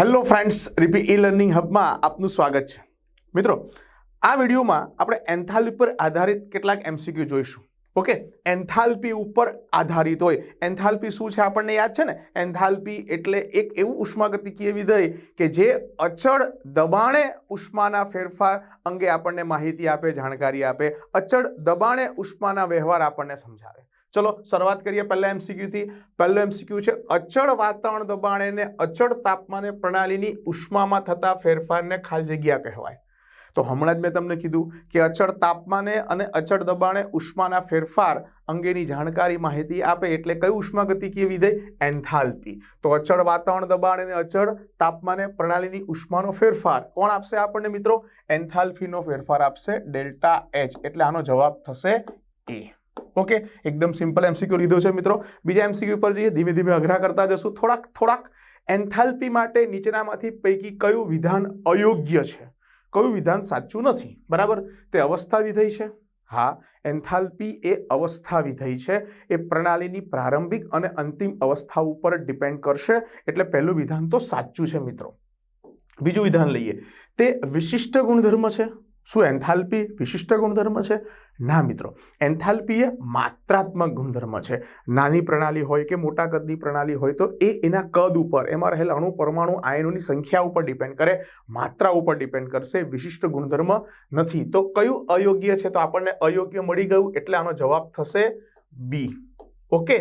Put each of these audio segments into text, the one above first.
Hello friends Ripi e learning હબમાં આપનું સ્વાગત છે. મિત્રો, આ વિડીયોમાં આપણે એન્થાલ્પી પર આધારિત કેટલાક એમસીક્યુ જોઈશું. ઓકે? એન્થાલ્પી ઉપર આધારિત હોય. એન્થાલ્પી શું છે આપણને યાદ છે ને? એન્થાલ્પી એટલે એક એવું ઉષ્માગતિકીય વિધેય કે જે અચળ દબાણે ઉષ્માના ફેરફાર અંગે આપણને માહિતી આપે, જાણકારી આપે. અચળ દબાણે ઉષ્માના વ્યવહાર આપણને સમજાવે. ચલો, શરૂઆત કરીએ પહેલા એમસીક્યુથી પહેલો એમસીક્યુ છે, અચળ વાતાવરણ દબાણ અને અચળ તાપમાને પ્રણાલીની ઉષ્મામાં થતા ફેરફારને ખાલી જગ્યા કહેવાય. તો હમણાં જ મેં તમને કીધું કે અચળ તાપમાને અને અચળ દબાણે ઉષ્માના ફેરફાર અંગેની જાણકારી માહિતી આપે એટલે કયું ઉષ્માગતિકીય વિધેય? એન્થાલ્પી. તો અચળ વાતાવરણ દબાણ અને અચળ તાપમાને પ્રણાલીની ઉષ્માનો ફેરફાર. કોણ આપશે આપણને મિત્રો? એન્થાલ્પીનો ફેરફાર આપશે ડેલ્ટા એચ એટલે આનો જવાબ થશે એ ઓકે? એકદમ સિમ્પલ એમસીક્યુ લીધો છે મિત્રો. બીજા એમસીક્યુ પર જઈએ. ધીમે ધીમે અઘરા કરતા જશું. થોડાક થોડાક એન્થાલ્પી માટે નીચેનામાંથી પૈકી કયું વિધાન અયોગ્ય છે? કયું વિધાન સાચું નથી? બરાબર? તે અવસ્થા વિધેય છે. હા, એન્થાલ્પી એ અવસ્થા વિધેય છે. એ પ્રણાલીની પ્રારંભિક અને અંતિમ અવસ્થા ઉપર ડિપેન્ડ કરશે. એટલે પહેલું વિધાન તો સાચું છે મિત્રો. બીજું વિધાન લઈએ. તે વિશિષ્ટ ગુણધર્મ છે. શું એન્થાલ્પી વિશિષ્ટ ગુણધર્મ છે? ના મિત્રો એન્થાલ્પી એ માત્રાત્મક ગુણધર્મ છે. નાની પ્રણાલી હોય કે મોટા કદની પ્રણાલી હોય તો એ એના કદ ઉપર, એમાં રહેલા અણુ, પરમાણુ, આયનોની સંખ્યા ઉપર ડિપેન્ડ કરે, માત્રા ઉપર ડિપેન્ડ કરશે, વિશિષ્ટ ગુણધર્મ નથી. તો કયું અયોગ્ય છે? તો આપણને અયોગ્ય મળી ગયું એટલે આનો જવાબ થશે બી ઓકે?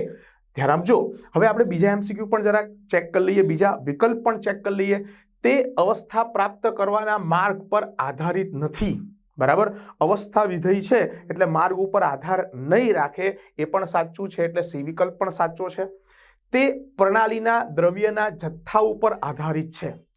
ધ્યાન આપજો. હવે આપણે બીજા એમસીક્યુ પણ જરાક ચેક કરી લઈએ, બીજા વિકલ્પ પણ ચેક કરી લઈએ. તે અવસ્થા પ્રાપ્ત કરવાના માર્ગ પર આધારિત નથી. બરાબર? અવસ્થા વિધેય છે, એટલે માર્ગ ઉપર આધાર નહીં રાખે એ પણ સાચું છે, એટલે સી પણ સાચો છે. તે પ્રણાલીના દ્રવ્યના જથ્થા ઉપર આધારિત છે.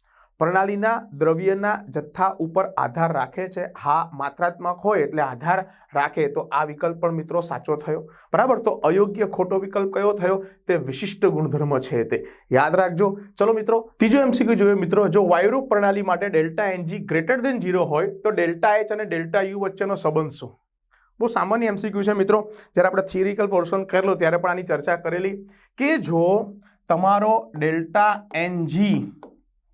પ્રણાલીના દ્રવ્યના જથ્થા ઉપર આધાર રાખે છે. હા, માત્રાત્મક હોય એટલે આધાર રાખે. તો આ વિકલ્પ પણ મિત્રો સાચો થયો. બરાબર? તો અયોગ્ય ખોટો વિકલ્પ કયો થયો? તે વિશિષ્ટ ગુણધર્મ છે તે. યાદ રાખજો. ચલો મિત્રો, ત્રીજો એમસીક્યુ જોઈએ. મિત્રો, જો વાયુરૂપ પ્રણાલી માટે delta NG greater than zero હોય, તો ડેલ્ટા એચ અને ડેલ્ટા યુ વચ્ચેનો સંબંધ શું? બહુ સામાન્ય એમસીક્યુ છે મિત્રો. જ્યારે આપણે થિયરિકલ પોર્શન કરેલો, ત્યારે પણ આની ચર્ચા કરેલી કે જો તમારો ડેલ્ટા એનજી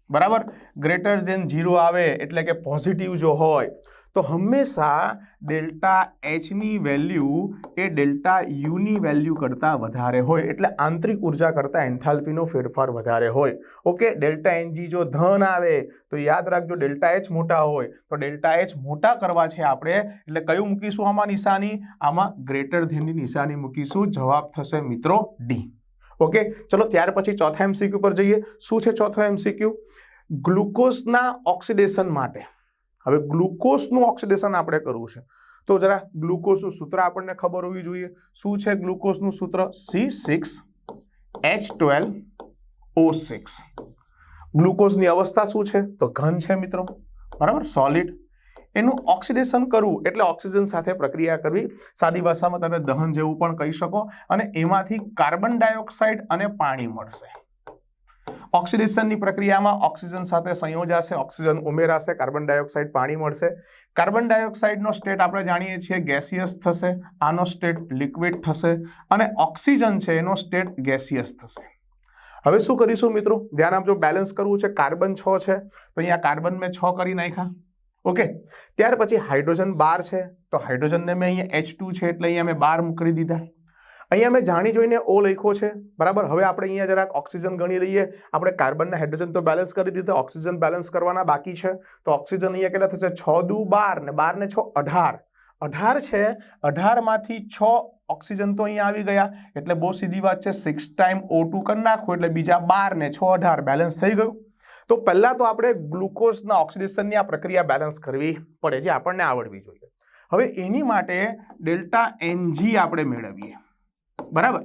બરાબર? ગ્રેટર ધેન ઝીરો આવે એટલે કે પોઝિટિવ જો હોય, તો હંમેશા ડેલ્ટા એચની વેલ્યુ એ ડેલ્ટા યુની વેલ્યુ કરતાં વધારે હોય, એટલે આંતરિક ઊર્જા કરતાં એન્થાલ્પીનો ફેરફાર વધારે હોય. ઓકે? ડેલ્ટા એનજી જો ધન આવે, તો યાદ રાખજો ડેલ્ટા એચ મોટા હોય. તો ડેલ્ટા એચ મોટા કરવા છે આપણે, એટલે કયું મૂકીશું આમાં નિશાની? આમાં ગ્રેટર ધેનની નિશાની મૂકીશું. જવાબ થશે મિત્રો ડી ઓકે ચલો ત્યાર પછી ચોથા એમસીક્યુ પર જઈએ. શું છે ચોથો એમસીક્યુ ગ્લુકોઝના ઓક્સિડેશન માટે. હવે ગ્લુકોઝનું ઓક્સિડેશન આપણે કરવું છે. તો જરા ગ્લુકોઝનું સૂત્ર આપણને ખબર હોવી જોઈએ. શું છે ગ્લુકોઝનું સૂત્ર? C six H twelve O six ગ્લુકોઝની અવસ્થા શું છે? તો ઘન છે મિત્રો. બરાબર? સોલિડ એનું ઓક્સિડેશન કરવું એટલે ઓક્સિજન સાથે પ્રક્રિયા કરવી. સાદી ભાષામાં તમે દહન જેવું પણ કહી શકો અને એમાંથી કાર્બન ડાયોક્સાઇડ અને પાણી મળશે. ઓક્સિડેશનની પ્રક્રિયામાં ઓક્સિજન સાથે સંયોજાશે ઓક્સિજન ઉમેરાશે, કાર્બન ડાયોક્સાઇડ, પાણી મળશે. કાર્બન ડાયોક્સાઇડનો સ્ટેટ આપણે જાણીએ છીએ ગેસિયસ થશે, આનો સ્ટેટ લિક્વિડ થશે અને ઓક્સિજન છે એનો સ્ટેટ ગેસિયસ થશે. હવે શું કરીશું મિત્રો? ધ્યાન આપજો, બેલેન્સ કરવું છે, કાર્બન છ છે. તો અહીંયા કાર્બન મેં છ કરી નાખ્યા. ઓકે ત્યાર પછી હાઇડ્રોજન બાર છે. તો હાઇડ્રોજનને મેં અહીંયા એચ ટુ છે એટલે અહીંયા મેં બાર મૂકી દીધા. અહીંયા મેં જાણી જોઈને ઓ લખ્યો છે. બરાબર? હવે આપણે અહીંયા જરાક ઓક્સિજન ગણી લઈએ. આપણે કાર્બનના હાઇડ્રોજન તો બેલેન્સ કરી દીધા. ઓક્સિજન બેલેન્સ કરવાના બાકી છે. તો ઓક્સિજન અહીંયા કેટલા થશે? છ દુ બાર ને બાર ને છ અઢાર. અઢાર છે. અઢારમાંથી છ ઓક્સિજન તો અહીંયા આવી ગયા. એટલે બહુ સીધી વાત છે. સિક્સ ટાઈમ ઓ ટુ કરી નાખો એટલે બીજા બાર ને છ અઢાર બેલેન્સ થઈ ગયું. તો પહેલાં તો આપણે ગ્લુકોઝના ઓક્સિડેશનની આ પ્રક્રિયા બેલેન્સ કરવી પડે જે આપણને આવડવી જોઈએ. હવે એની માટે ડેલ્ટા એનજી આપણે મેળવીએ. બરાબર?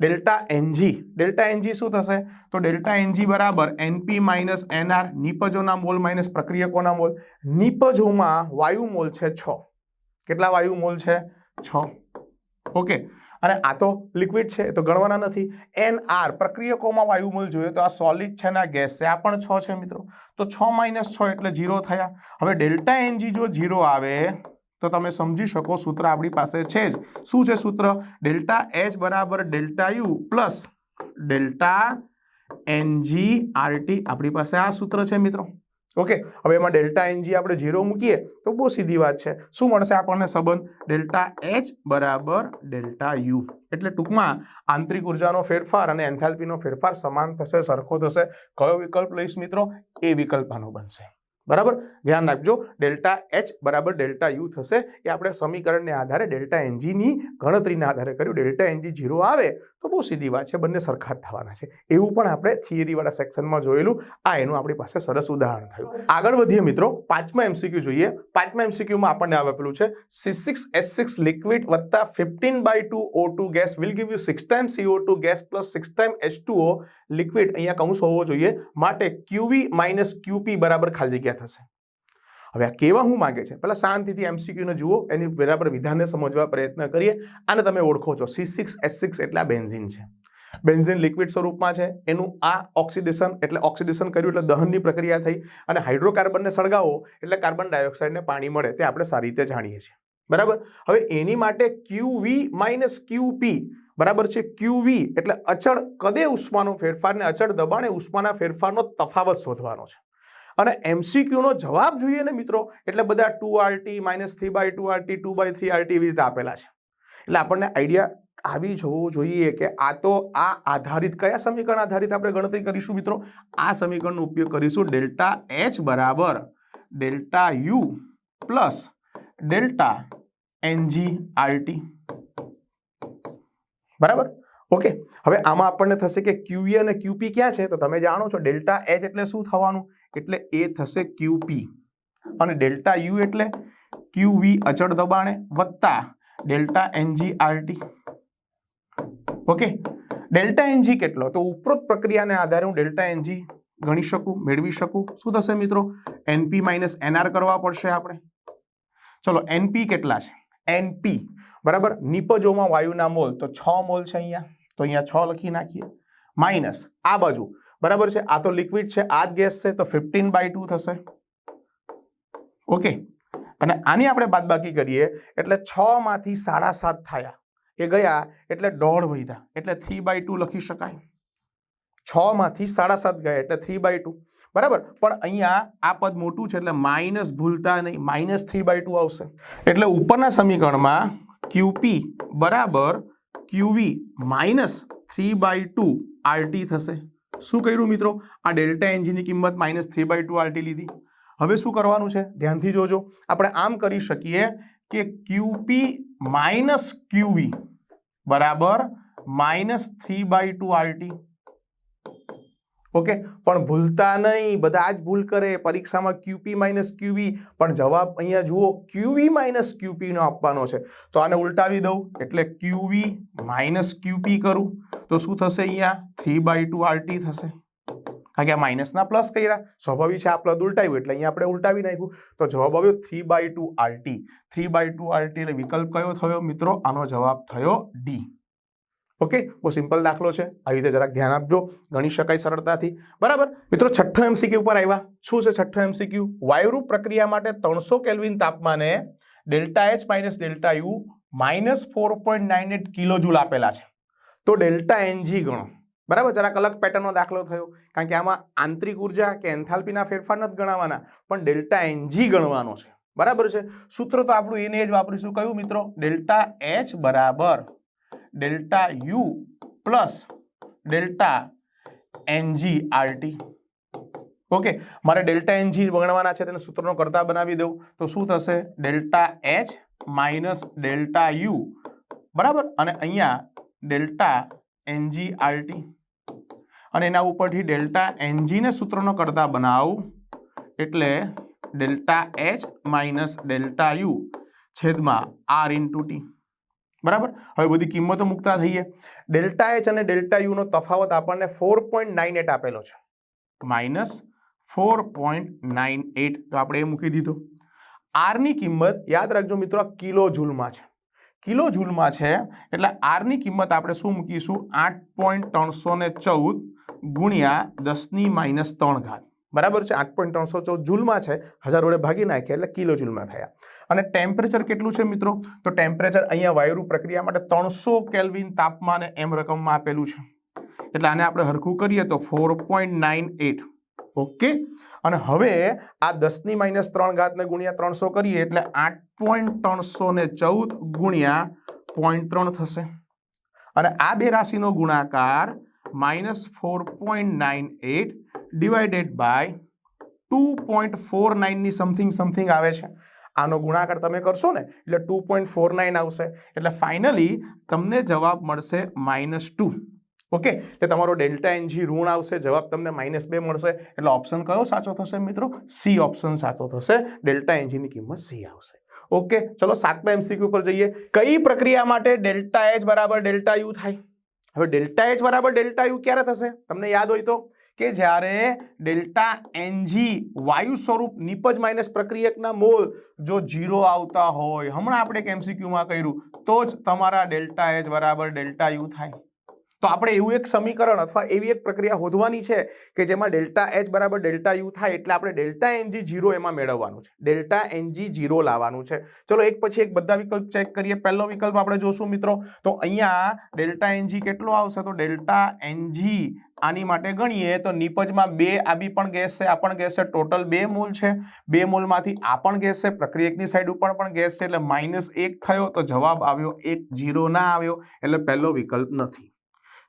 ડેલ્ટા એનજી ડેલ્ટા એનજી શું થશે? તો ડેલ્ટા એનજી બરાબર એનપી માઇનસ એનઆર નિપજોના મોલ માઇનસ પ્રક્રિયકોના મોલ. નિપજોમાં વાયુ મોલ છે છ. કેટલા વાયુ મોલ છે? છ. ઓકે અને આ તો લિક્વિડ છે તો ગણવાના નથી. એન આર પ્રક્રિયકોમાં વાયુમૂલ જોઈએ તો આ સોલિડ છે ને આ ગેસ છે. આ પણ છ છે મિત્રો. તો છ માઇનસ છ એટલે ઝીરો થયા. હવે ડેલ્ટા એનજી જો ઝીરો આવે, તો તમે સમજી શકો સૂત્ર આપણી પાસે છે જ. શું છે સૂત્ર? ડેલ્ટા એચ બરાબર delta U plus delta NG RT આપણી પાસે આ સૂત્ર છે મિત્રો. ઓકે? હવે એમાં ડેલ્ટા એનજી આપણે ઝીરો મૂકીએ તો બહુ સીધી વાત છે. શું મળશે આપણને સંબંધ? ડેલ્ટા એચ બરાબર ડેલ્ટા યુ. એટલે ટૂંકમાં આંતરિક ઉર્જાનો ફેરફાર અને એન્થાલ્પીનો ફેરફાર સમાન થશે, સરખો થશે. કયો વિકલ્પ લઈશ મિત્રો? એ વિકલ્પ આનો બનશે. બરાબર? ધ્યાન રાખજો, ડેલ્ટા એચ બરાબર ડેલ્ટા યુ થશે એ આપણે સમીકરણને આધારે ડેલ્ટા એનજીની ગણતરીના આધારે કર્યું. ડેલ્ટા એનજી ઝીરો આવે તો બહુ સીધી વાત છે, બંને સરખા થવાના છે. એવું પણ આપણે થિયરીવાળા સેક્શનમાં જોયેલું. આ એનું આપણી પાસે સરસ ઉદાહરણ થયું. આગળ વધીએ મિત્રો, પાંચમા એમસીક્યુ જોઈએ. પાંચમા એમસીક્યુમાં આપણને આવે પેલું છે C six S six liquid વત્તા fifteen by two O two gas will give you six time CO two gas plus six time H two O liquid અહીંયા કૌંસ હોવો જોઈએ. માટે ક્યુવી માઇનસ ક્યુપી બરાબર ખાલી જગ્યા થશે. હવે આ કેવા હું માગે છે? પહેલા શાંતિથી એમસીક્યુને જુઓ, એની બરાબર વિધાનને સમજવા પ્રયત્ન કરીએ, આને તમે ઓળખો છો. સી સિક્સ એસ સિક્સ એટલે આ બેન્ઝિન છે. બેન્ઝિન લિક્વિડ સ્વરૂપમાં છે. એનું આ ઓક્સિડેશન એટલે ઓક્સિડેશન કર્યું એટલે દહનની પ્રક્રિયા થઈ અને હાઇડ્રોકાર્બનને સળગાવો એટલે કાર્બન ડાયોક્સાઇડને પાણી મળે. તે આપણે સારી રીતે જાણીએ છીએ. બરાબર? હવે એની માટે Q V minus Q P બરાબર છે? ક્યુ વી એટલે અચળ, કદે ઉષ્માનો ફેરફારને અચળ દબાણે ઉષ્માના ફેરફારનો તફાવત શોધવાનો છે. અને એમસીક્યુનો જવાબ જોઈએ ને મિત્રો, એટલે બધા two RT minus three by two RT two by three RT એવી રીતે આપેલા છે. એટલે આપણને આઈડિયા આવી જવું જોઈએ કે આ તો આ આધારિત કયા સમીકરણ આધારિત આપણે ગણતરી કરીશું મિત્રો? આ સમીકરણનો ઉપયોગ કરીશું ડેલ્ટા એચ બરાબર delta U plus delta N G R T બરાબર? ઓકે, હવે આમાં આપણને થશે કે ક્યુવી અને ક્યુપી ક્યાં છે? તો તમે જાણો છો ડેલ્ટા એચ એટલે શું થવાનું? એટલે એ થશે ક્યુપી અને ડેલ્ટા યુ એટલે ક્યુવી અચળ દબાણે વત્તા delta N G R T okay delta N G કેટલો? તો ઉપરોક્ત પ્રક્રિયાને આધારે હું ડેલ્ટા એનજી ગણી શકું, મેળવી શકું. શું થશે મિત્રો? એનપી માઇનસ એનઆર કરવા પડશે આપણે. ચલો એનપી કેટલા છે? એનપી બરાબર? નિપજોમાં વાયુના મોલ. તો છ મોલ છે અહીંયા. તો અહીંયા છ લખી નાખીએ. માઇનસ આ બાજુ. બરાબર છે? આ તો લિક્વિડ છે, આ જ ગેસ છે, તો ફિફ્ટીન બાય ટુ થશે. ઓકે અને આની આપણે બાદબાકી કરીએ, એટલે છ માંથી સાડા સાત થયા. એ ગયા એટલે દોઢ વધ્યા. એટલે થ્રી બાય ટુ લખી શકાય. છ માંથી સાડા સાત ગયા એટલે થ્રી બાય ટુ બરાબર? પણ અહીંયા આ પદ મોટું છે એટલે માઇનસ ભૂલતા નહીં. માઇનસ થ્રી બાય ટુ આવશે. એટલે ઉપરના સમીકરણમાં ક્યુપી બરાબર Q V minus three by two R T થશે. શું કર્યું મિત્રો? આ ડેલ્ટા એનજીની કિંમત minus three by two R T લીધી. હવે શું કરવાનું છે? ધ્યાનથી જોજો. આપણે આમ કરી શકીએ કે Q P minus Q V બરાબર minus three by two R T okay? પણ ભૂલતા નહીં. બધા જ ભૂલ કરે. પરીક્ષામાં ક્યુપી માઇનસ ક્યુવી પણ જવાબ અહીંયા જુઓ. ક્યુવી માઇનસ ક્યુપીનો આપવાનો છે. તો આને ઉલટાવી દઉં. એટલે ક્યુવી માઇનસ ક્યુપી કરું. તો શું થશે અહીંયા? થ્રી બાય ટુ આરટી થશે. કારણ કે આ માઇનસના પ્લસ કર્યા. સ્વાભાવિક છે આ પદ ઉલટાવ્યું. એટલે અહીંયા આપણે ઉલટાવી નાખ્યું. તો જવાબ આવ્યો three by two R T three by two R T એટલે વિકલ્પ કયો થયો મિત્રો? આનો જવાબ થયો ડી ઓકે? બહુ સિમ્પલ દાખલો છે. આવી રીતે જરાક ધ્યાન આપજો. ગણી શકાય સરળતાથી. બરાબર? મિત્રો, છઠ્ઠો એમસીક્યુ ઉપર આવ્યા. શું છે છઠ્ઠો એમસીક્યુ વાયુરૂપ પ્રક્રિયા માટે ત્રણસો કેલ્વિન તાપમાને delta H minus delta U minus four point nine eight kilo joule આપેલા છે. તો ડેલ્ટા એનજી ગણો. બરાબર? જરાક અલગ પેટર્નનો દાખલો થયો. કારણ કે આમાં આંતરિક ઊર્જા કે એન્થાલ્પીના ફેરફાર નથી ગણાવવાના પણ ડેલ્ટા એનજી ગણવાનો છે. બરાબર છે? સૂત્ર તો આપણું એને જ વાપરીશું. કયું મિત્રો? ડેલ્ટા એચ બરાબર. Delta U plus delta NG RT. Okay, મારે ડેલ્ટા એનજી ગણવાના છે તેને સૂત્રનો કરતા બનાવી દઉં. તો શું થશે? Delta H minus delta U. બરાબર? અને અહીંયા ડેલ્ટા એનજી આરટી. અને એના ઉપરથી ડેલ્ટા એનજીને સૂત્રનો કરતા બનાવું. એટલે delta H minus delta U છેદમાં આર ઇન્ટુ ટી. બરાબર? હવે બધી કિંમતો મૂકતા થઈએ ડેલ્ટા એચ અને ડેલ્ટા યુનો તફાવત આપણને ફોર પોઈન્ટ નાઇન એટ આપેલો છે. Minus four point nine eight તો આપણે એ મૂકી દીધું. આરની કિંમત, યાદ રાખજો મિત્રો કિલો જૂલમાં છે. કિલો જૂલમાં છે, એટલે આરની કિંમત આપણે શું મૂકીશું? આઠ પોઈન્ટ ત્રણસો ને ચૌદ ગુણ્યા દસની માઇનસ ત્રણ ઘાત. બરાબર છે? આઠ પોઈન્ટ ત્રણસો ચૌદ જૂલમાં છે. હજાર વડે ભાગી નાખ્યા એટલે કિલો જૂલમાં થયા. અને ટેમ્પરેચર કેટલું છે મિત્રો? તો ટેમ્પરેચર અહીંયા વાયુરૂપ પ્રક્રિયા માટે ત્રણસો કેલ્વિન તાપમાને એમ રકમમાં આપેલું છે. એટલે આને આપણે હરખું કરીએ તો four point nine eight okay અને હવે આ દસની માઇનસ ત્રણ ઘાતને ગુણ્યા ત્રણસો કરીએ એટલે આઠ પોઈન્ટ ત્રણસો ને ચૌદ ગુણ્યા પોઈન્ટ ત્રણ થશે. અને આ બે રાશિનો ગુણાકાર minus four point nine eight divided by two point four નાઇનની something something આવે છે. આનો ગુણાકાર તમે કરશો ને, એટલે ટુ પોઈન્ટ ફોર નાઇન આવશે. એટલે ફાઇનલી તમને જવાબ મળશે માઇનસ ટુ ઓકે એટલે તમારો ડેલ્ટા એનજી ઋણ આવશે, જવાબ તમને માઇનસ બે મળશે. એટલે ઓપ્શન કયો સાચો થશે મિત્રો? સી ઓપ્શન સાચો થશે. ડેલ્ટા એનજીની કિંમત સી આવશે. ઓકે ચલો સાતમા એમસીક્યુ પર જઈએ. કઈ પ્રક્રિયા માટે ડેલ્ટા એચ બરાબર ડેલ્ટા યુ થાય? હવે ડેલ્ટા એચ બરાબર ડેલ્ટા યુ ક્યારે થશે? તમને યાદ હોય તો. કે જ્યારે ડેલ્ટા એનજી વાયુ સ્વરૂપ નિપજ માઇનસ પ્રક્રિયકના મોલ જો જીરો આવતા હોય, હમણાં આપણે એક એમસીક્યુમાં કર્યું, તો જ તમારા ડેલ્ટા એચ બરાબર ડેલ્ટા યુ થાય. તો આપણે એવું એક સમીકરણ અથવા એવી એક પ્રક્રિયા શોધવાની છે કે જેમાં ડેલ્ટા એચ બરાબર ડેલ્ટા યુ થાય એટલે આપણે ડેલ્ટા એનજી જીરો એમાં મેળવવાનું છે. ડેલ્ટા એનજી જીરો લાવવાનું છે. ચલો એક પછી એક બધા વિકલ્પ ચેક કરીએ. પહેલો વિકલ્પ આપણે જોશું મિત્રો. તો અહીંયા ડેલ્ટા એનજી કેટલો આવશે? તો ડેલ્ટા એનજી આની માટે ગણીએ તો નીપજમાં બે આ પણ ગેસ છે, આ પણ ગેસ છે. ટોટલ બે મોલ છે. બે મોલમાંથી આ પણ ગેસ છે. પ્રક્રિયકની સાઈડ ઉપર પણ ગેસ છે. એટલે માઇનસ એક થયો તો જવાબ આવ્યો એક જીરો ના આવ્યો. એટલે પહેલો વિકલ્પ નથી.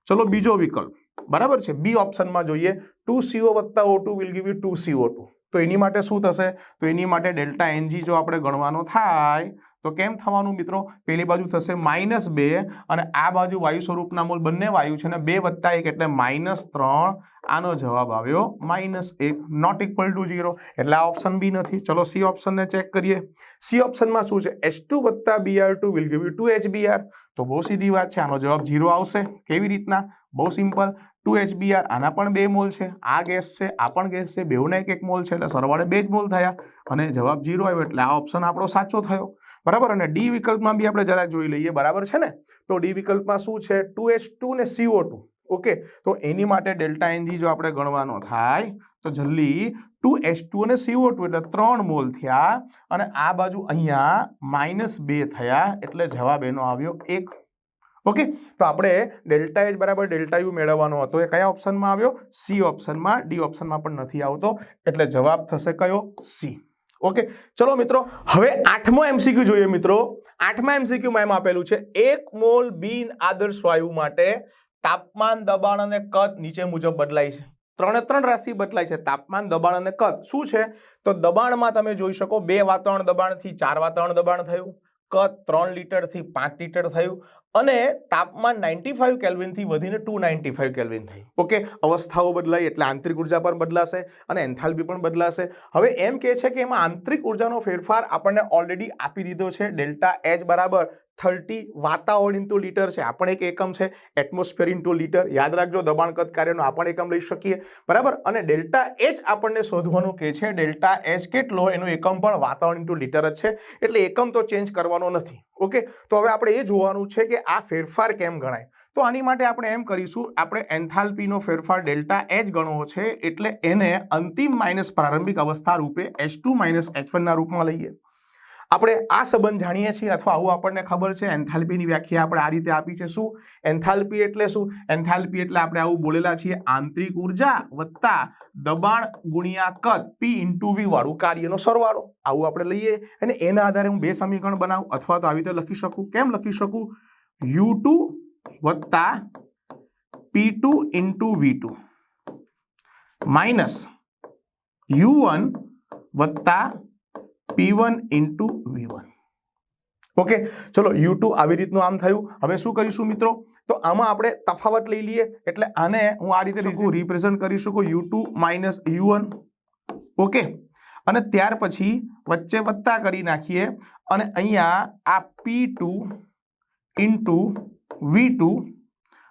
ચલો બીજો વિકલ્પ. બરાબર છે? બી ઓપ્શનમાં જોઈએ. ટુ સીઓ વત્તા O two will give you two C O two. તો એની માટે શું થશે? તો એની માટે ડેલ્ટા એનજી જો આપણે ગણવાનો થાય તો કેમ થવાનું મિત્રો? પેલી બાજુ થશે માઇનસ બે અને આ બાજુ વાયુ સ્વરૂપના મોલ બંને વાયુ છે ને બે વત્તા એક એટલે માઇનસ ત્રણ. આનો જવાબ આવ્યો માઇનસ એક નોટ ઇક્વલ ટુ ઝીરો એટલે આ ઓપ્શન બી નથી. ચલો સી ઓપ્શનને ચેક કરીએ. સી ઓપ્શનમાં શું છે? એચ ટુ વત્તા B R two will give you two H B R તો બહુ સીધી વાત છે. આનો જવાબ ઝીરો આવશે. કેવી રીતના? બહુ સિમ્પલ ટુ એચબીઆર આના પણ બે મોલ છે. આ ગેસ છે, આ પણ ગેસ છે. બેઉના એક એક મોલ છે. એટલે સરવાળે બે જ મોલ થયા. અને જવાબ ઝીરો આવ્યો. એટલે આ ઓપ્શન આપણો સાચો થયો. બરાબર? અને ડી વિકલ્પમાં બી આપણે જરાક જોઈ લઈએ, બરાબર છે ને? તો ડી વિકલ્પમાં શું છે? ટુ એચ ટુ ને સીઓ ટુ. ઓકે? તો એની માટે ડેલ્ટા એનજી જો આપણે ગણવાનો થાય, તો જલ્દી ટુ એચ ટુ અને સીઓ ટુ, એટલે ત્રણ મોલ થયા, અને આ બાજુ અહીંયા માઇનસ બે થયા, એટલે જવાબ એનો આવ્યો એક. ઓકે? તો આપણે ડેલ્ટા એચ બરાબર ડેલ્ટા યુ મેળવવાનો હતો, એ કયા ઓપ્શનમાં આવ્યો? સી ઓપ્શનમાં ડી ઓપ્શનમાં પણ નથી આવતો, એટલે જવાબ થશે કયો? સી ઓકે ચલો મિત્રો, હવે આઠમો એમસીક્યુ જોઈએ મિત્રો. આઠમા એમસીક્યુમાં એમ આપેલું છે, એક મોલ બિન આદર્શ વાયુ માટે તાપમાન, દબાણ અને કદ નીચે મુજબ બદલાય છે. ત્રણે ત્રણ રાશિ બદલાય છે, તાપમાન, દબાણ અને કદ. શું છે? તો દબાણમાં તમે જોઈ શકો, બે વાતાવરણ દબાણથી ચાર વાતાવરણ દબાણ થયું, કદ ત્રણ લીટરથી પાંચ લીટર થયું અને તાપમાન નાઇન્ટી ફાઇવ કેલ્વિનથી વધીને ટુ નાઇન્ટી ફાઇવ કેલ્વિન થઈ. ઓકે અવસ્થાઓ બદલાઈ એટલે આંતરિક ઊર્જા પણ બદલાશે અને એન્થાલ્પી પણ બદલાશે. હવે એમ કહે છે કે એમાં આંતરિક ઉર્જાનો ફેરફાર આપણને ઓલરેડી આપી દીધો છે. ડેલ્ટા એચ બરાબર. થર્ટી વાતાવરણ ઇન્ટુ લીટર છે. આ પણ એક એકમ છે. Atmosphere into litre. યાદ રાખજો દબાણ કદ કાર્યનો આ પણ એકમ લઈ શકીએ. બરાબર? અને ડેલ્ટા એચ આપણને શોધવાનું કે છે, ડેલ્ટા એચ કેટલો? એનો એકમ પણ વાતાવરણ ઇન્ટુ લીટર જ છે. એટલે એકમ તો ચેન્જ કરવાનો નથી. ઓકે? તો હવે આપણે એ જોવાનું છે કે આ ફેરફાર કેમ ગણાય? તો આની માટે આપણે એમ કરીશું, આપણે એન્થાલ્પીનો ફેરફાર ડેલ્ટા એચ ગણવો છે, એટલે એને અંતિમ માઇનસ પ્રારંભિક અવસ્થા રૂપે એચ ટુ માઇનસ એચ વનના રૂપમાં લઈએ. આપણે આ સંબંધ જાણીએ છીએ અથવા આવું આપણને ખબર છે? એન્થાલ્પીની વ્યાખ્યા આપણે આ રીતે આપી છે શું? એન્થાલ્પી એટલે શું? એન્થાલ્પી એટલે આપણે આવું બોલેલા છીએ આંતરિક ઊર્જા વત્તા દબાણ ગુણ્યા કદ પી ઇન્ટુ વી વાળું કાર્યનો સરવાળો. આવું આપણે લઈએ અને એના આધારે હું બે સમીકરણ બનાવું. અથવા તો આવી રીતે લખી શકું. કેમ લખી શકું? યુ ટુ વત્તા P two into V two minus U one વત્તા P one into V one okay ચલો યુ ટુ આવી રીતનું આમ થયું. હવે શું કરીશું મિત્રો? તો આમાં આપણે તફાવત લઈ લઈએ. એટલે આને હું આ રીતે રિપ્રેઝન્ટ કરી શકું? U two minus U one okay અને ત્યાર પછી વચ્ચે વત્તા કરી નાખીએ. અને અહીંયા આ P two into V two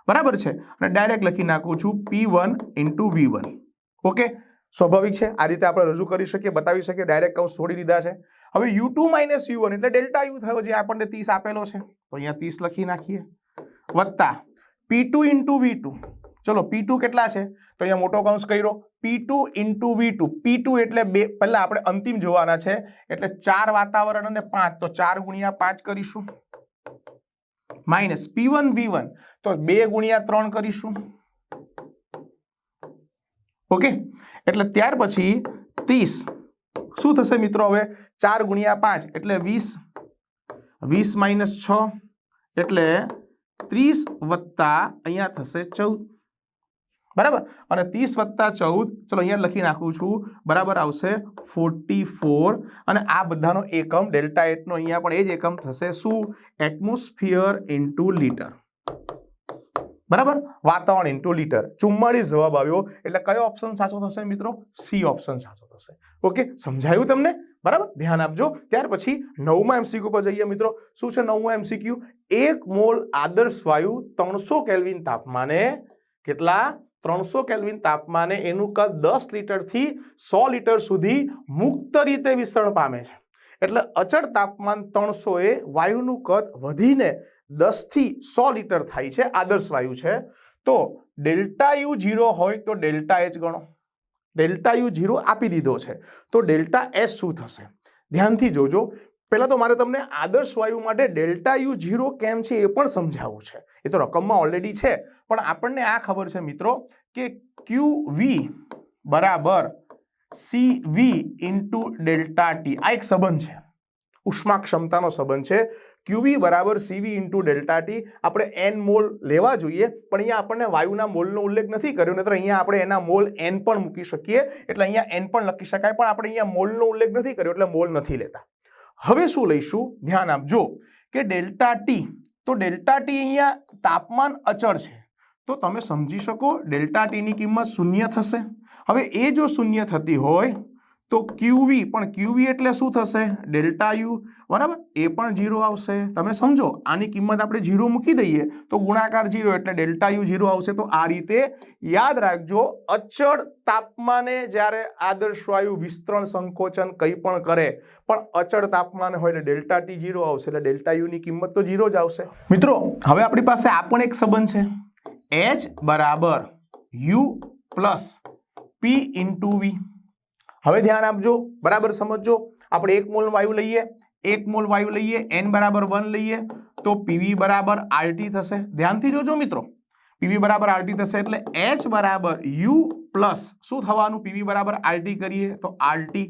બરાબર છે. અને ડાયરેક્ટ લખી નાખું છું P one into V one okay સ્વાભાવિક છે. આ રીતે આપણે રજૂ કરી શકીએ, બતાવી શકીએ ડાયરેક્ટ કૌંસ છોડી દીધા છે. હવે U two minus U one એટલે ડેલ્ટા યુ થયો જે આપણને ત્રીસ આપેલો છે. તો અહીંયા ત્રીસ લખી નાખીએ. વત્તા P two into V two ચલો પી ટુ કેટલા છે? તો અહીંયા મોટો કૌંસ કર્યો. P two into V two P two એટલે બે, પહેલા આપણે અંતિમ જોવાના છે. એટલે ચાર વાતાવરણ અને પાંચ. તો ચાર ગુણ્યા પાંચ કરીશું. Minus P one V one તો બે ગુણ્યા ત્રણ કરીશું. ઓકે? એટલે ત્યાર પછી ત્રીસ. શું થશે મિત્રો હવે? ચાર ગુણ્યા પાંચ, એટલે વીસ. વીસ માઇનસ છ, એટલે ત્રીસ વત્તા અહીંયા થશે ચૌદ. બરાબર? અને ત્રીસ વત્તા ચૌદ, ચલો અહીંયા લખી નાખું છું. બરાબર આવશે ફોર્ટી ફોર. અને આ બધાનો એકમ ડેલ્ટા એટનો અહીંયા પણ એ જ એકમ થશે શું? Atmosphere into litre. બરાબર? વાતાવરણ ઇન્ટુ લીટર ચુમ્માળીસ જવાબ આવ્યો. એટલે કયો ઓપ્શન સાચો થશે મિત્રો? સી ઓપ્શન સાચો થશે. ઓકે સમજાયું તમને? બરાબર? ધ્યાન આપજો. ત્યાર પછી નવમાં એમસીક્યુ પર જઈએ મિત્રો. શું છે નવમું એમસીક્યુ એક મોલ આદર્શ વાયુ ત્રણસો કેલ્વિન તાપમાને કેટલા? ત્રણસો કેલ્વિન તાપમાને એનું કદ દસ લીટરથી સો લીટર સુધી મુક્ત રીતે વિસ્તરણ પામે છે. એટલે અચળ તાપમાન ત્રણસો એ વાયુનું કદ વધીને દસથી સો લીટર થાય છે, આદર્શ વાયુ છે. તો ડેલ્ટા યુ ઝીરો હોય તો ડેલ્ટા એચ ગણો. ડેલ્ટા યુ ઝીરો આપી દીધો છે. તો ડેલ્ટા એસ શું થશે? ધ્યાનથી જોજો. પહેલાં તો મારે તમને આદર્શ વાયુ માટે ડેલ્ટા યુ ઝીરો કેમ છે એ પણ સમજાવવું છે. એ તો રકમમાં ઓલરેડી છે. પણ આપણને આ ખબર છે મિત્રો કે ક્યુ વી બરાબર C V into delta T આ એક સંબંધ છે. ઉષ્મા ક્ષમતાનો સંબંધ છે. ક્યુવી બરાબર C V into delta T આપણે એન મોલ લેવા જોઈએ, પણ અહીંયા આપણને વાયુના મોલનો ઉલ્લેખ નથી કર્યો, નહીતર અહીંયા આપણે એના મોલ એન પણ મૂકી શકીએ. એટલે અહીંયા એન પણ લખી શકાય, પણ આપણે અહીંયા મોલનો ઉલ્લેખ નથી કર્યો, એટલે મોલ નથી લેતા. હવે શું લઈશું? ધ્યાન આપજો કે ડેલ્ટા ટી તો ડેલ્ટા ટી અહીંયા તાપમાન અચળ છે. તો તમે સમજી શકો, ડેલ્ટા ટીની કિંમત શૂન્ય થશે. હવે એ જો શૂન્ય થતી હોય, તો ક્યુવી, પણ ક્યુવી એટલે શું થશે? ડેલ્ટા યુ, બરાબર? એ પણ જીરો આવશે. તમે સમજો, આની કિંમત આપણે જીરો મૂકી દઈએ, તો ગુણાકાર જીરો એટલે ડેલ્ટા યુ જીરો આવશે. તો આ રીતે યાદ રાખજો, અચળ તાપમાને જ્યારે આદર્શ વાયુ વિસ્તરણ સંકોચન કંઈ પણ કરે, પણ અચળ તાપમાન હોય એટલે ડેલ્ટા ટી જીરો આવશે, એટલે ડેલ્ટા યુની કિંમત તો જીરો જ આવશે. મિત્રો, હવે આપણી પાસે આ પણ એક સંબંધ છે. એચ બરાબર U plus P into V હવે ધ્યાન આપજો, બરાબર સમજજો. આપણે એક મોલ વાયુ લઈએ, એક મોલ વાયુ લઈએ એન બરાબર વન લઈએ, તો પીવી બરાબર આરટી થશે. ધ્યાનથી જોજો મિત્રો. પીવી બરાબર આરટી થશે એટલે એચ બરાબર યુ પ્લસ શું થવાનું? પીવી બરાબર આરટી કરીએ તો આરટી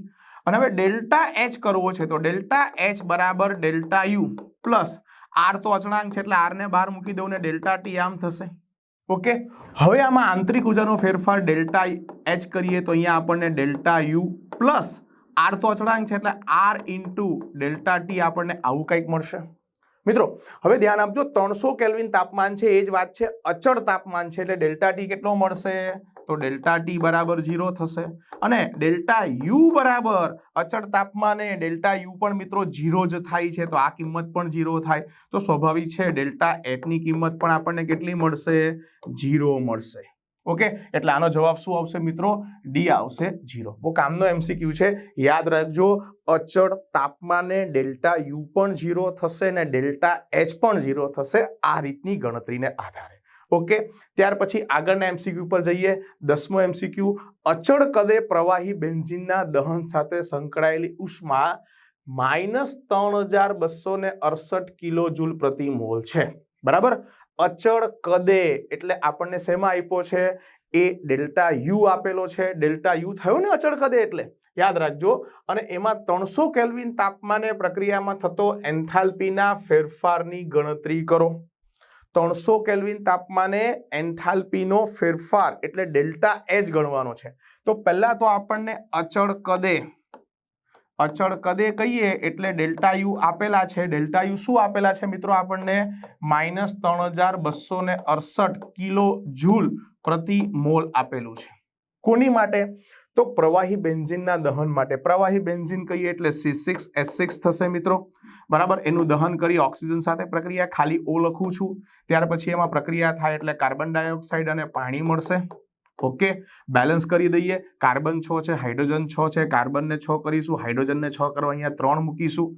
અને હવે ડેલ્ટા એચ કરવો છે તો ડેલ્ટા એચ બરાબર ડેલ્ટા યુ પ્લસ આર તો અચળાંક છે એટલે આરને બહાર મૂકી દઉં ને ડેલ્ટા ટી આમ થશે. ઓકે? હવે આમાં આંતરિક ઉર્જાનો ફેરફાર ડેલ્ટા એચ કરીએ તો અહીંયા આપણને ડેલ્ટા યુ પ્લસ આર તો અચળાંક છે એટલે આર ઇન્ટુ ડેલ્ટા ટી આપણને આવું કંઈક મળશે. મિત્રો, હવે ધ્યાન આપજો, ત્રણસો કેલ્વિન તાપમાન છે, એ જ વાત છે, અચળ તાપમાન છે એટલે ડેલ્ટા ટી કેટલો મળશે? તો ડેલ્ટા ટી બરાબર ઝીરો થશે અને ડેલ્ટા યુ બરાબર અચળ તાપમાને ડેલ્ટા યુ પણ મિત્રો ઝીરો જ થાય છે, તો આ કિંમત પણ ઝીરો થાય. તો સ્વાભાવિક છે, ડેલ્ટા એટની કિંમત પણ આપણને કેટલી મળશે? ઝીરો મળશે. ઓકે? એટલે આનો જવાબ શું આવશે મિત્રો? ડી આવશે ઝીરો. બહુ કામનો એમસીક્યુ છે. યાદ રાખજો, અચળ તાપમાને ડેલ્ટા યુ પણ ઝીરો થશે ને ડેલ્ટા એચ પણ ઝીરો થશે. આ રીતની ગણતરીને આધારે. ઓકે? ત્યાર પછી આગળના એમસીક્યુ પર જઈએ. દસમો એમસીક્યુ અચળ કદે પ્રવાહી બેન્ઝિનના દહન સાથે સંકળાયેલી ઉષ્મા માઇનસ ત્રણ હજાર બસો ને અડસઠ કિલો જૂલ પ્રતિ મોલ છે. બરાબર? અચળ કદે, એટલે આપણને શેમાં આપ્યો છે? એ ડેલ્ટા યુ આપેલો છે. ડેલ્ટા યુ થયો ને અચળ કદે એટલે? યાદ રાખજો. અને એમાં ત્રણસો કેલ્વિન તાપમાને પ્રક્રિયામાં થતો એન્થાલ્પીના ફેરફારની ગણતરી કરો. ત્રણસો કેલ્વિન તાપમાને એન્થાલ્પીનો ફેરફાર એટલે ડેલ્ટા એચ ગણવાનો છે. તો પહેલાં તો આપણને અચળ કદે અચળ કદે કહીએ એટલે ડેલ્ટા યુ આપેલા છે. ડેલ્ટા યુ શું આપેલા છે મિત્રો આપણને? માઇનસ ત્રણ હજાર બસો ને અડસઠ કિલો જૂલ પ્રતિ મોલ આપેલું છે. કોની માટે? તો પ્રવાહી બેન્ઝિનના દહન માટે, પ્રવાહી બેન્ઝિન કહીએ એટલે સી સિક્સ એસ સિક્સ થશે મિત્રો. બરાબર? એનું દહન કરી ઓક્સિજન સાથે પ્રક્રિયા ખાલી ઓ લખું છું. ત્યાર પછી એમાં પ્રક્રિયા થાય એટલે કાર્બન ડાયોક્સાઇડ અને પાણી મળશે. ઓકે? બેલેન્સ કરી દઈએ. કાર્બન છ છે, હાઇડ્રોજન છ છે, કાર્બનને છ કરીશું, હાઇડ્રોજનને છ કરવા અહીંયા ત્રણ મૂકીશું.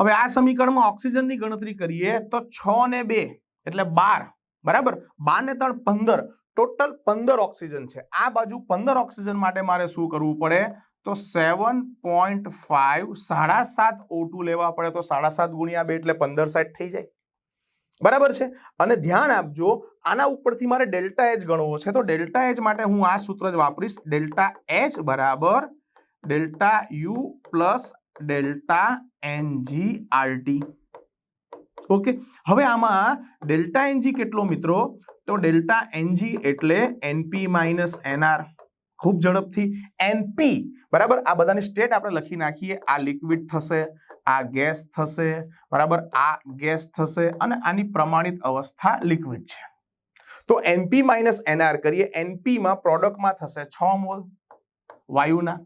હવે આ સમીકરણમાં ઓક્સિજનની ગણતરી કરીએ તો છ ને બે એટલે બાર. બરાબર? બાર ને ત્રણ, પંદર. ટોટલ પંદર ઓક્સિજન છે. આ બાજુ પંદર ઓક્સિજન માટે મારે શું કરવું પડે? તો સેવન પોઈન્ટ ફાઈવ, સાડા સાત ઓટુ લેવા પડે. તો સાડા સાત ગુણ્યા બે એટલે પંદર સાઠ થઈ જાય. બરાબર છે? અને ધ્યાન આપજો, આના ઉપરથી મારે ડેલ્ટા એચ ગણવો છે. તો ડેલ્ટા એચ માટે હું આ સૂત્ર જ વાપરીશ. ડેલ્ટા એચ બરાબર delta U plus delta N G R T okay? હવે આમાં ડેલ્ટા એનજી કેટલો મિત્રો? તો ડેલ્ટા એનજી એટલે N P minus N R. ખૂબ ઝડપથી. એનપી, બરાબર? આ બધાની સ્ટેટ આપણે લખી નાખીએ. આ લિક્વિડ થશે, આ ગેસ થશે, બરાબર? આ ગેસ થશે અને આની પ્રમાણિત અવસ્થા લિક્વિડ છે. તો એનપી માઇનસ એનઆર કરીએ. એનપીમાં પ્રોડક્ટમાં થશે છ મોલ વાયુના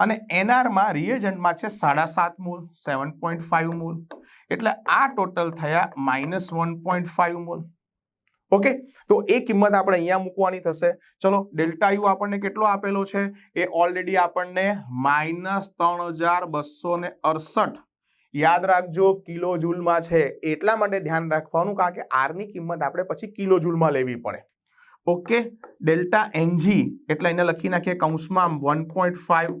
અને એનઆરમાં રિએજન્ટમાં છે સાડા સાત mole, seven point five mole. એટલે આ ટોટલ થયા minus one point five mole. Okay? તો એ કિંમત આપણે અહીંયા મૂકવાની થશે. ચલો, ડેલ્ટા યુ આપણને કેટલો આપેલો છે? એ ઓલરેડી આપણને માઇનસ ત્રણ હજાર બસો ને અડસઠ. યાદ રાખજો, કિલો જૂલમાં છે, એટલા માટે ધ્યાન રાખવાનું, કારણ કે આરની કિંમત આપણે પછી કિલો જૂલમાં લેવી પડે. ઓકે? ડેલ્ટા એનજી એટલે એને લખી નાખીએ કૌંસમાં વન પોઈન્ટ ફાઈવ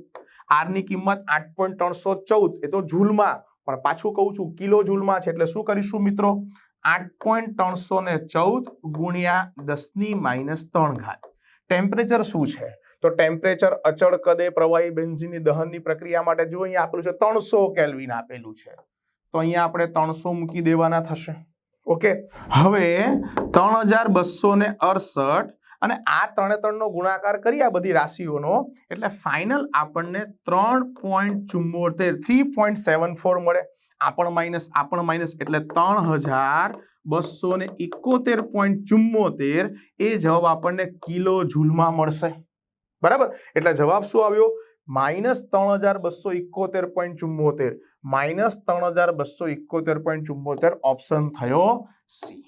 આરની કિંમત આઠ પોઈન્ટ ત્રણસો ચૌદ. એ તો જૂલમાં. પણ પાછું કહું છું, કિલો જૂલમાં છે, એટલે શું કરીશું મિત્રો? આઠ પોઈન્ટ ત્રણસો ને ચૌદ ગુણ્યા દસની માઇનસ ત્રણ ઘાત. ટેમ્પરેચર શું છે? તો ટેમ્પરેચર અચળ કદે પ્રવાહી બેન્ઝીનની દહનની પ્રક્રિયા માટે જો અહીંયા આપેલું છે ત્રણસો કેલ્વિન આપેલું છે, તો અહીંયા આપણે ત્રણસો મૂકી દેવાના થશે. ઓકે હવે ત્રણ હજાર બસો ને અડસઠ અને આ ત્રણે ત્રણનો ગુણાકાર કરી આ બધી રાશિઓનો, એટલે ફાઇનલ આપણને ત્રણ પોઈન્ટ ચુમ્મોતેર થ્રી પોઈન્ટ સેવન ફોર મળે. આ પણ માઇનસ આ પણ માઇનસ એટલે ત્રણ હજાર બસો ને એકોતેર પોઈન્ટ ચુમ્મોતેર એ જવાબ આપણને કિલો જૂલમાં મળશે. બરાબર? એટલે જવાબ શું આવ્યો? માઇનસ ત્રણ હજાર બસો એકોતેર પોઈન્ટ ચુમ્મોતેર માઇનસ ત્રણ હજાર બસો એકોતેર પોઈન્ટ ચુમ્મોતેર ઓપ્શન થયો સી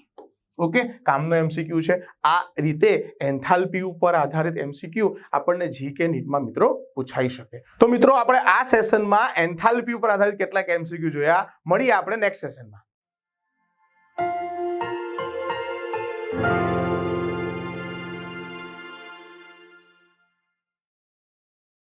ઓકે? કામનો એમસીક્યુ છે. આ રીતે એન્થાલ્પી ઉપર આધારિત એમસીક્યુ આપણને જી કે નીટમાં મિત્રો પૂછાઈ શકે. તો મિત્રો, આપણે આ સેશનમાં એન્થાલ્પી ઉપર આધારિત કેટલાક એમસીક્યુ જોયા. મળીએ આપણે નેક્સ્ટ સેશનમાં